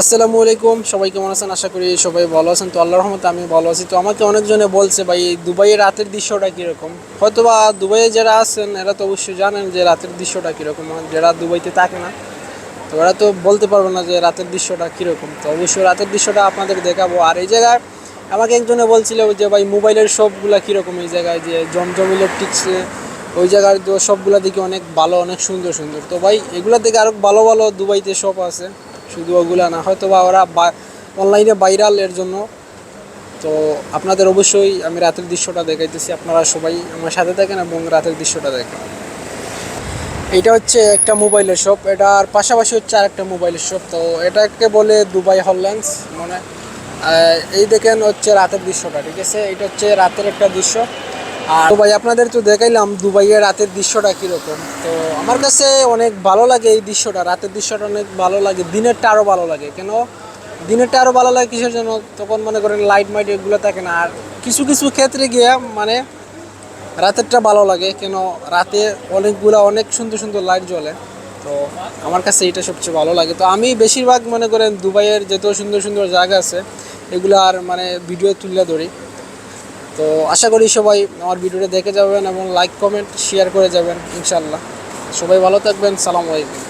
আসসালামু আলাইকুম। সবাই কেমন আছেন? আশা করি সবাই ভালো আছেন। তো আল্লাহর রহমতে আমি ভালো আছি। তো আমাকে অনেকজনে বলছে, ভাই দুবাইয়ের রাতের দৃশ্যটা কীরকম? হয়তো বা দুবাইয়ে যারা আছেন, এরা তো অবশ্যই জানেন যে রাতের দৃশ্যটা কীরকম। যারা দুবাইতে থাকে না, তো ওরা তো বলতে পারবে না যে রাতের দৃশ্যটা কীরকম। তো অবশ্যই রাতের দৃশ্যটা আপনাদের দেখাবো। আর এই জায়গায় আমাকে একজনে বলছিল যে, ভাই, মোবাইলের শপগুলো কীরকম এই জায়গায়? যে জমজম ইলেকট্রিক্সে ওই জায়গার সবগুলো দিকে অনেক ভালো, অনেক সুন্দর সুন্দর। তো ভাই, এগুলো থেকে আরও ভালো ভালো দুবাইতে শপ আছে। শুধু ওগুলা না হয়তো বা ওরা অনলাইনে ভাইরাল এর জন্য। তো আপনাদের অবশ্যই আমি রাতের দৃশ্যটা দেখাইতেছি, আপনারা সবাই আমার সাথে থাকেন এবং রাতের দৃশ্যটা দেখেন। এটা হচ্ছে একটা মোবাইলের শপ এটার পাশাপাশি হচ্ছে আর একটা মোবাইলের শপ তো এটাকে বলে দুবাই হল্যান্ডস মানে এই দেখেন হচ্ছে রাতের দৃশ্যটা, ঠিক আছে? এটা হচ্ছে রাতের একটা দৃশ্য। আর ভাই, আপনাদের তো দেখাইলাম দুবাইয়ের রাতের দৃশ্যটা কীরকম। তো আমার কাছে অনেক ভালো লাগে এই দৃশ্যটা, রাতের দৃশ্যটা অনেক ভালো লাগে, দিনেরটা আরও ভালো লাগে। কেন? দিনেরটা আরও ভালো লাগে কিসের জন্য? তখন মনে করেন লাইট মাইট এগুলো থাকে না। আর কিছু কিছু ক্ষেত্রে গিয়ে মানে রাতেরটা ভালো লাগে। কেন? রাতে অনেকগুলো অনেক সুন্দর সুন্দর লাইট জ্বলে। তো আমার কাছে এটা সবচেয়ে ভালো লাগে। তো আমি বেশিরভাগ মনে করেন দুবাইয়ের যত সুন্দর সুন্দর জায়গা আছে, এগুলো আর মানে ভিডিও তুলে ধরি। তো আশা করি সবাই আমার ভিডিওটা দেখে যাবেন এবং লাইক কমেন্ট শেয়ার করে যাবেন ইনশাল্লাহ সবাই ভালো থাকবেন, সালাম আলাইকুম।